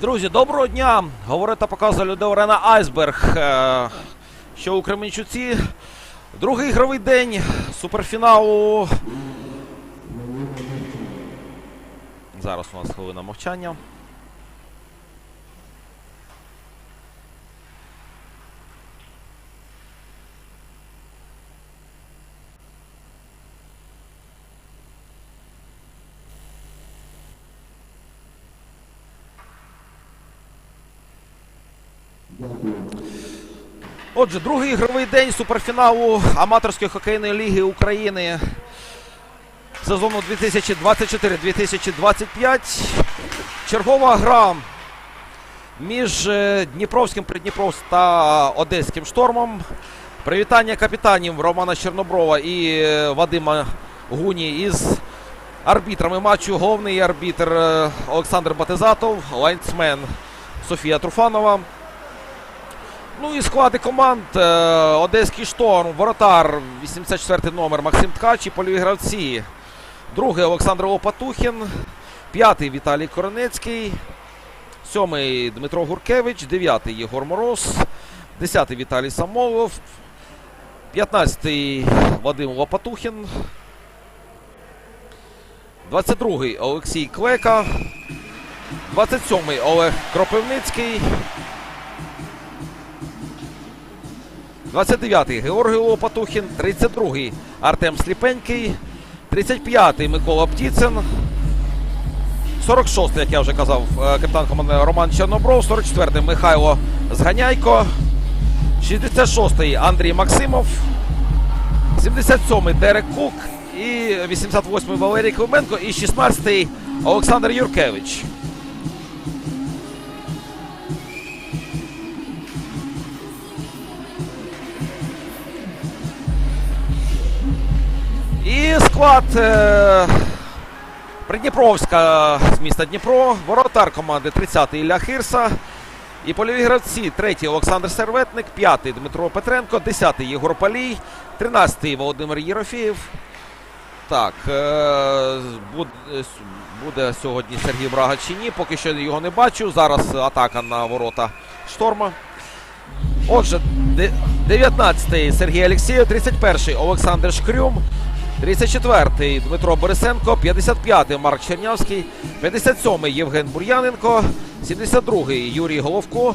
Друзі, доброго дня! Говорить та показує Людоварена Айсберг. Е, Що у Кременчуці. Другий ігровий день суперфіналу. Зараз у нас хвилина мовчання. Отже, другий ігровий день суперфіналу аматорської хокейної ліги України сезону 2024-2025. Чергова гра між е, Дніпровським Придніпровськ та Одеським штормом. Привітання капітанів Романа Чорноброва і е, Вадима Гуні із арбітрами матчу. Головний арбітр е, Олександр Батизатов, лайнсмен Софія Труфанова. Ну і склади команд. Е, Одеський шторм, воротар, 84 номер Максим Ткач і польові гравці. Другий Олександр Лопатухін. П'ятий Віталій Коронецький. Сьомий Дмитро Гуркевич. Дев'ятий Єгор Мороз. Десятий Віталій Самолов. П'ятнадцятий Вадим Лопатухін. 22-й Олексій Клека. 27-й Олег Кропивницький. 29-й Георгій Лопатухін, 32-й Артем Сліпенький, 35-й Микола Птіцин, 46-й, як я вже казав, е, капітан команди Роман Чорнобров, 44-й Михайло Зганяйко, 66-й Андрій Максимов, 77-й Дерек Кук і 88-й Валерій Клименко і 16-й Олександр Юркевич. І склад е, Придніпровська з міста Дніпро, воротар команди 30-й Ілля Хирса. І польові гравці 3-й Олександр Серветник, 5-й Дмитро Петренко, 10-й Єгор Палій, 13-й Володимир Єрофєєв. Так, е, буде, сьогодні Сергій Брага чи ні, поки що його не бачу. Зараз атака на ворота шторма. Отже, 19-й Сергій Алєксєєв, 31-й Олександр Шкрюм, 34-й Дмитро Борисенко, 55-й Марк Чернявський, 57-й Євген Бур'яненко, 72-й Юрій Головко,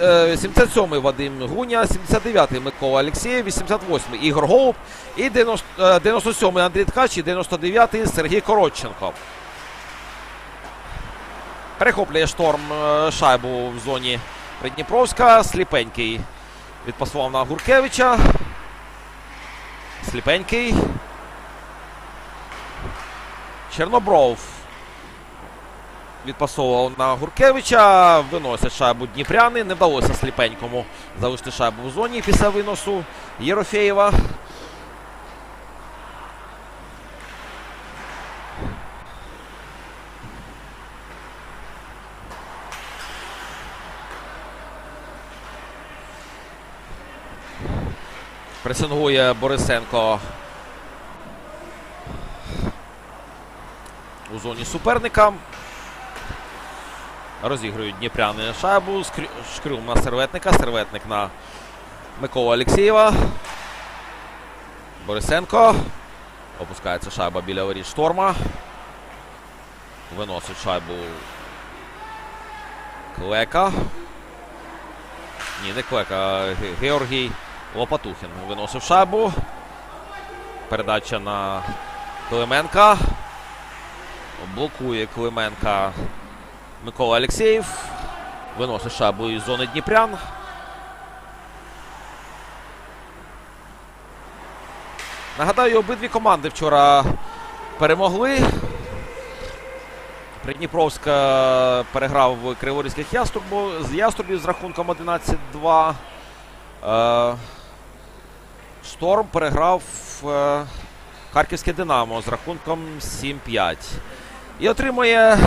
е, 77-й Вадим Гуня, 79-й Микола Алєксєєв, 88-й Ігор Голуб і 90 е, 97-й Андрій Ткач і 99-й Сергій Коротченко. Перехоплює шторм е, шайбу в зоні Придніпровська. Сліпенький відпасував на Гуркевича. Сліпенький. Чорнобров відпасовував на Гуркевича. Виносять шайбу Дніпряни. Не вдалося сліпенькому залишити шайбу в зоні після виносу Єрофєєва. Пресингує Борисенко у зоні суперника. Розігрують Дніпряни шайбу. Шкрюм на серветника. Серветник на Микола Алєксєєва. Борисенко. Опускається шайба біля воріт шторма. Виносить шайбу Клека. Ні, не Клека, Георгій Лопатухін виносив шайбу. Передача на Клименка. Блокує Клименка Микола Алєксєєв. Виносить шайбу із зони Дніпрян. Нагадаю, обидві команди вчора перемогли. Придніпровська переграв Криворізьких яструбів з рахунком 11-2. Шторм переграв е, Харківське Динамо з рахунком 7-5. І отримує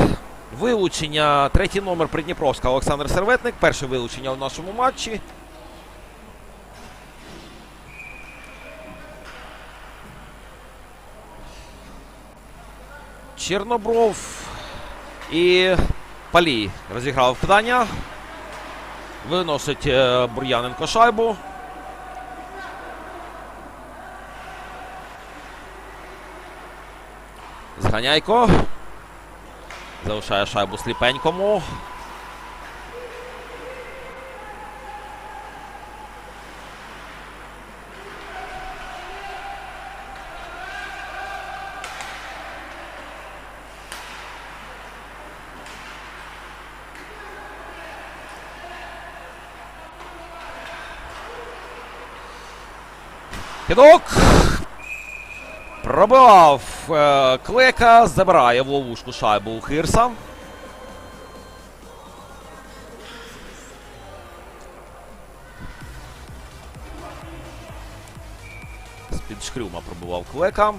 вилучення третій номер Придніпровська Олександр Серветник. Перше вилучення в нашому матчі. Чорнобров і Палій розіграв питання. Виносить е, Бур'яненко шайбу. Зганяйко. Залишає шайбу сліпенькому. Кидок. Пробивав е, клека, забирає в ловушку шайбу у Хирса. З-під шкрюма пробивав клека.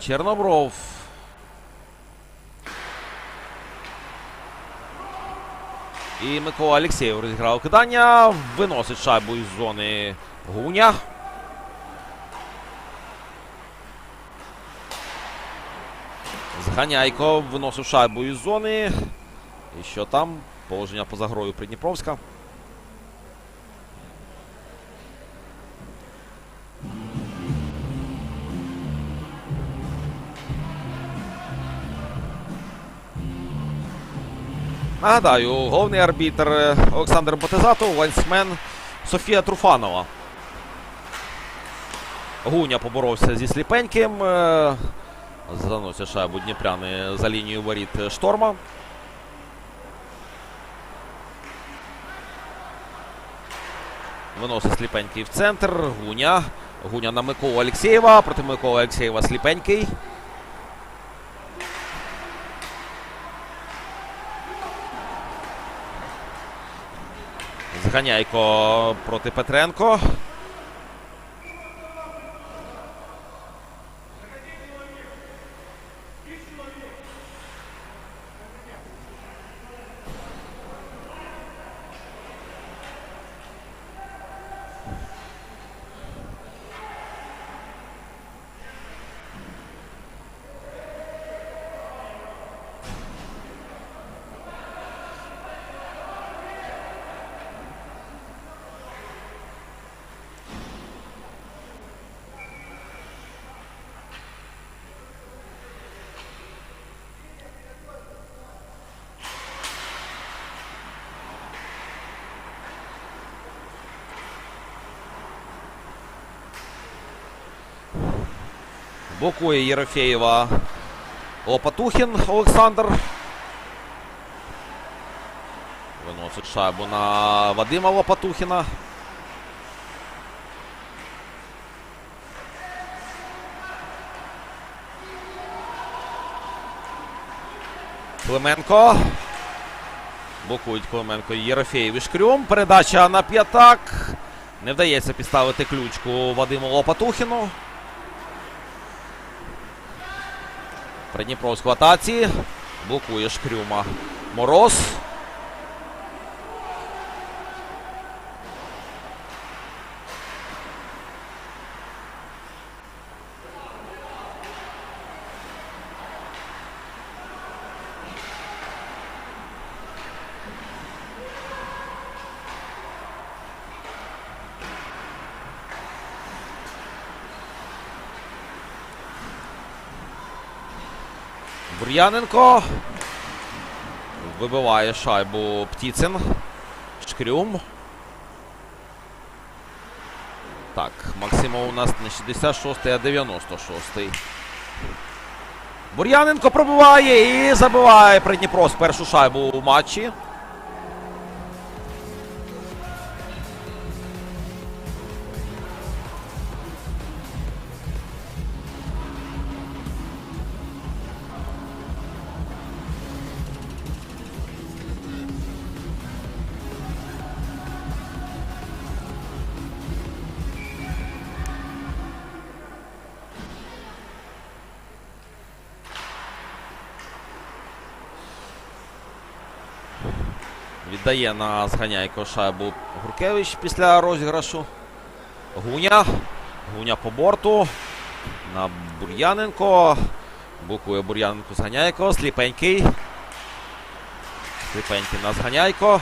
Чорнобров. І Микола Алєксєєв розіграв кидання. Виносить шайбу із зони Гуня. Зганяйко виносив шайбу із зони. І що там? Положення поза грою Придніпровська. Нагадаю, головний арбітр е, Олександр Ботезатов, лайнсмен Софія Труфанова. Гуня поборовся зі сліпеньким. Заносять шайбу Дніпряни за лінію воріт шторма. Виносить сліпенький в центр. Гуня. Гуня на Миколу Алєксєєва. Проти Миколи Алєксєєва сліпенький. Зганяйко проти Петренко. Блокує Єрофєєва Лопатухін Олександр. Виносить шайбу на Вадима Лопатухіна. Клименко. Блокують Клименко Єрофєєв і Шкрюм. Передача на п'ятак. Не вдається підставити ключку Вадиму Лопатухіну. Придніпровську атаці. Блокує Шкрюма. Мороз. Бур'яненко. Вибиває шайбу Птіцин. Шкрюм. Так, Максимов у нас не 66-й, а 96-й. Бур'яненко пробиває і забиває Придніпрос першу шайбу у матчі. Віддає на зганяйко шайбу Гуркевич після розіграшу. Гуня. Гуня по борту. На Бур'яненко. Букує Бур'яненко Зганяйко. Сліпенький. Сліпенький на Зганяйко.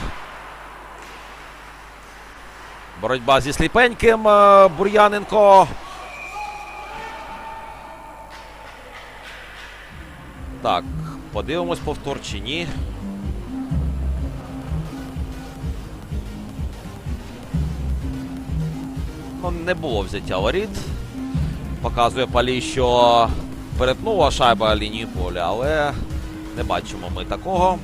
Боротьба зі Сліпеньким. е, Бур'яненко. Так, подивимось повтор чи ні. Ну, не було взяття воріт. Показує Палій, що перетнула шайба лінію поля, але не бачимо ми такого.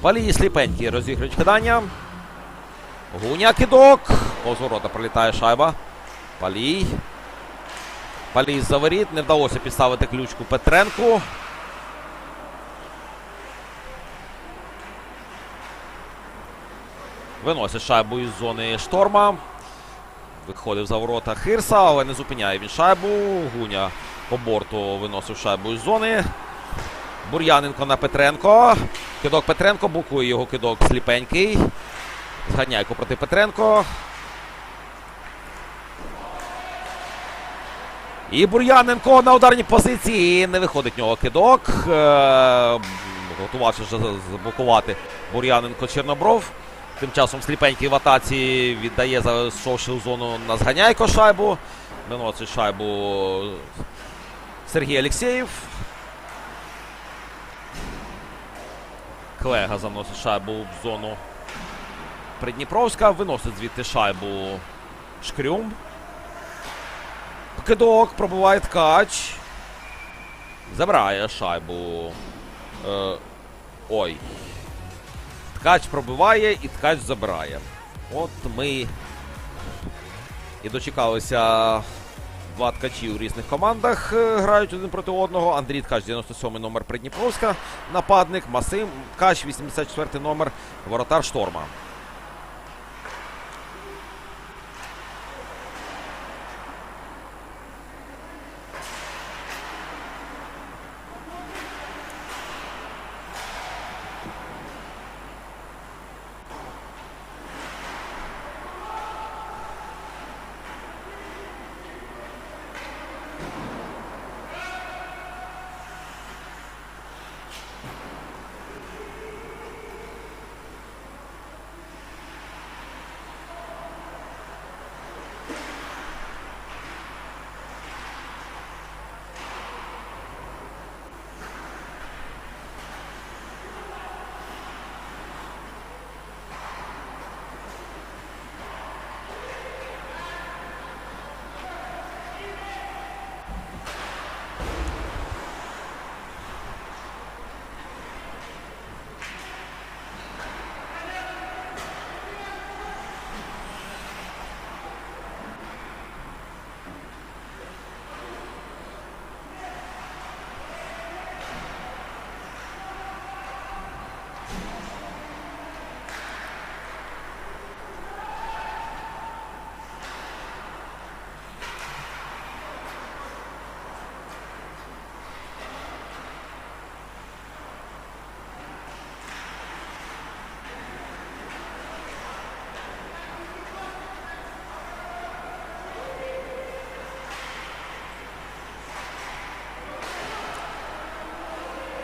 Палій сліпенький розігрують кидання. Гуня кидок. Повз пролітає шайба. Палій. Палій за воріт. Не вдалося підставити ключку Петренку. Виносить шайбу із зони шторма. Виходив за ворота Хирса, але не зупиняє він шайбу. Гуня по борту виносив шайбу із зони. Бур'яненко на Петренко. Кидок Петренко, букує його кидок сліпенький. Зганяйко проти Петренко. І Бур'яненко на ударній позиції. Не виходить в нього кидок. Е, Готувався вже заблокувати Бур'яненко Чорнобров. Тим часом сліпенький в атаці віддає, зайшовши у зону на зганяйко шайбу. Виносить шайбу Сергій Алєксєєв. Клега заносить шайбу в зону Придніпровська. Виносить звідти шайбу Шкрюм. Кидок, пробиває ткач. Забирає шайбу. Е, ой. Ткач пробиває і ткач забирає. От ми і дочекалися два ткачі у різних командах. е, Грають один проти одного. Андрій Ткач, 97 номер Придніпровська, нападник. Масим Ткач, 84 номер, воротар шторма.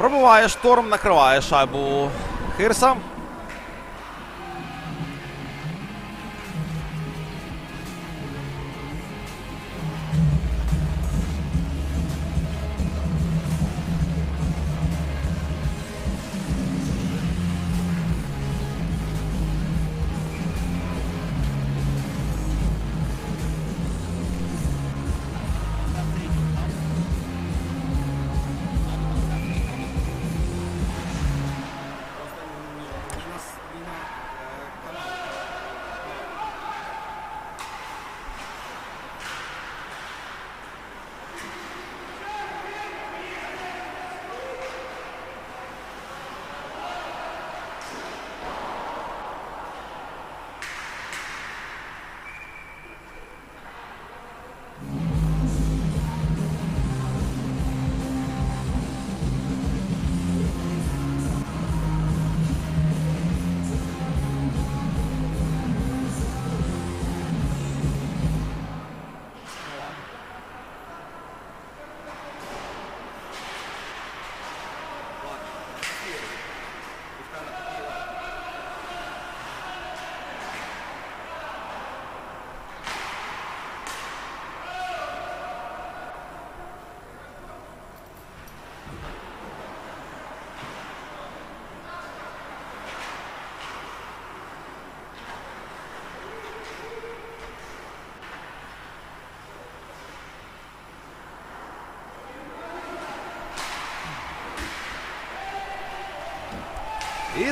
Пробиває шторм, накриває шайбу Хирса.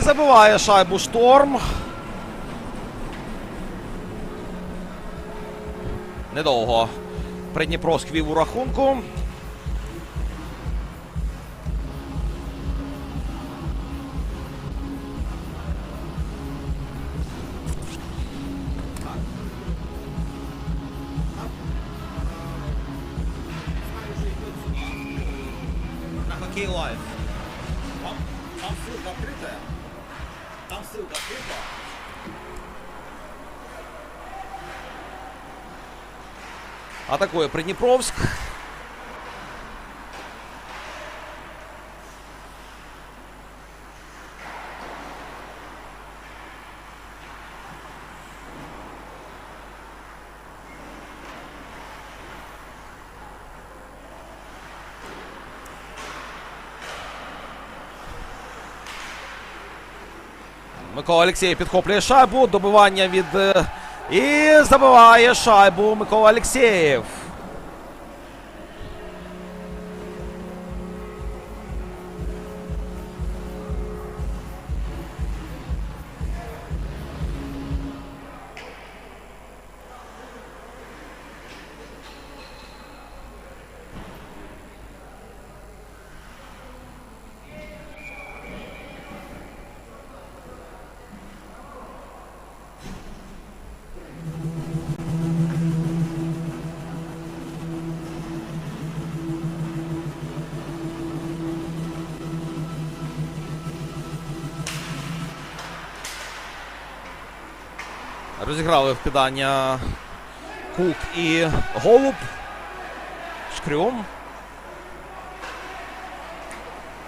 І забиває шайбу шторм. Недовго. Придніпровськ вів у рахунку. Атакує Придніпровськ. Микола Олексєєв підхоплює шайбу. Добивання від. І забиває шайбу Микола Олексєєв. Розіграли вкидання Кук і Голуб. Шкрюм.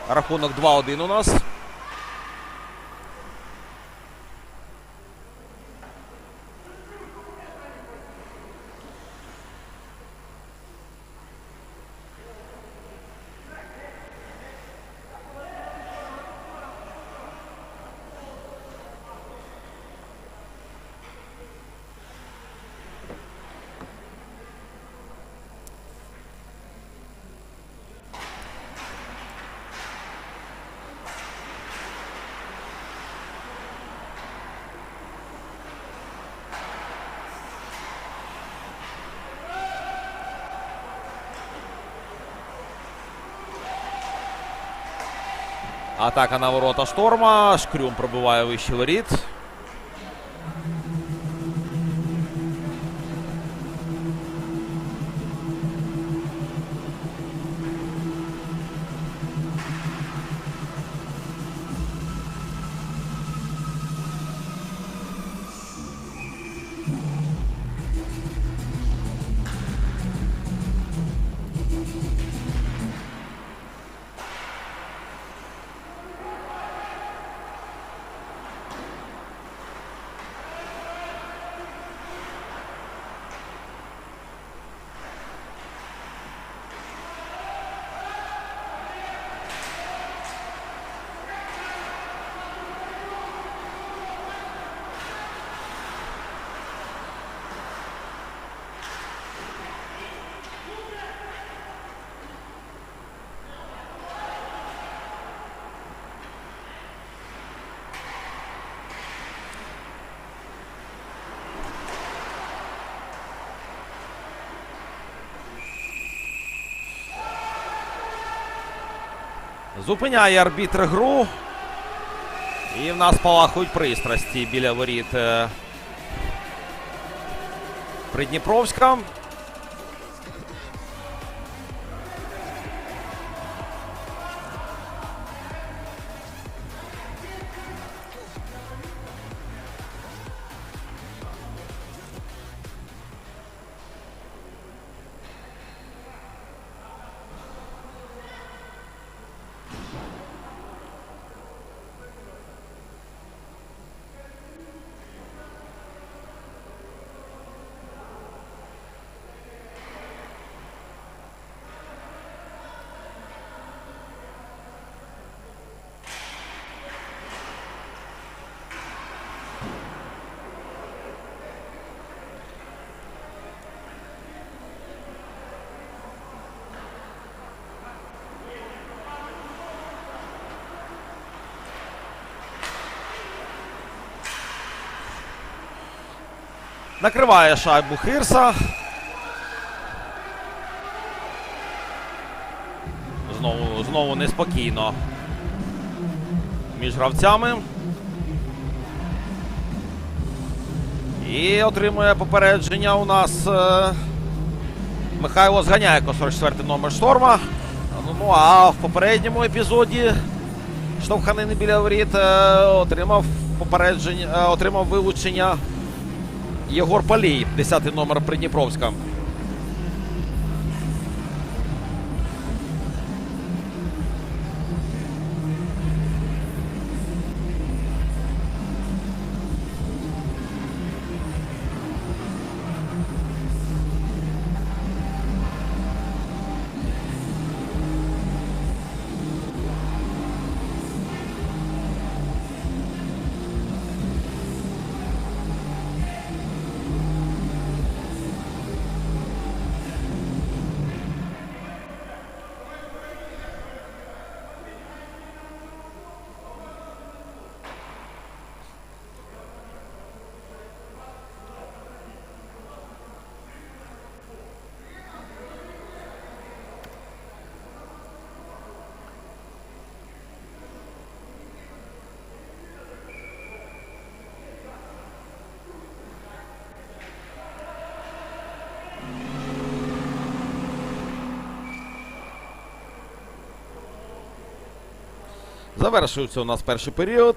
Рахунок 2-1 у нас. Атака на ворота шторма. Шкрюм пробиває вище воріт. Зупиняє арбітр гру. І в нас палахують пристрасті біля воріт е, Придніпровська. Накриває шайбу Хирса. Знову, знову неспокійно. Між гравцями. І отримує попередження у нас е, Михайло Зганяйко, 44 номер шторма. Ну а в попередньому епізоді штовханини біля воріт е, отримав попередження, е, отримав вилучення Єгор Палій, 10 номер Придніпровська. Завершується у нас перший період.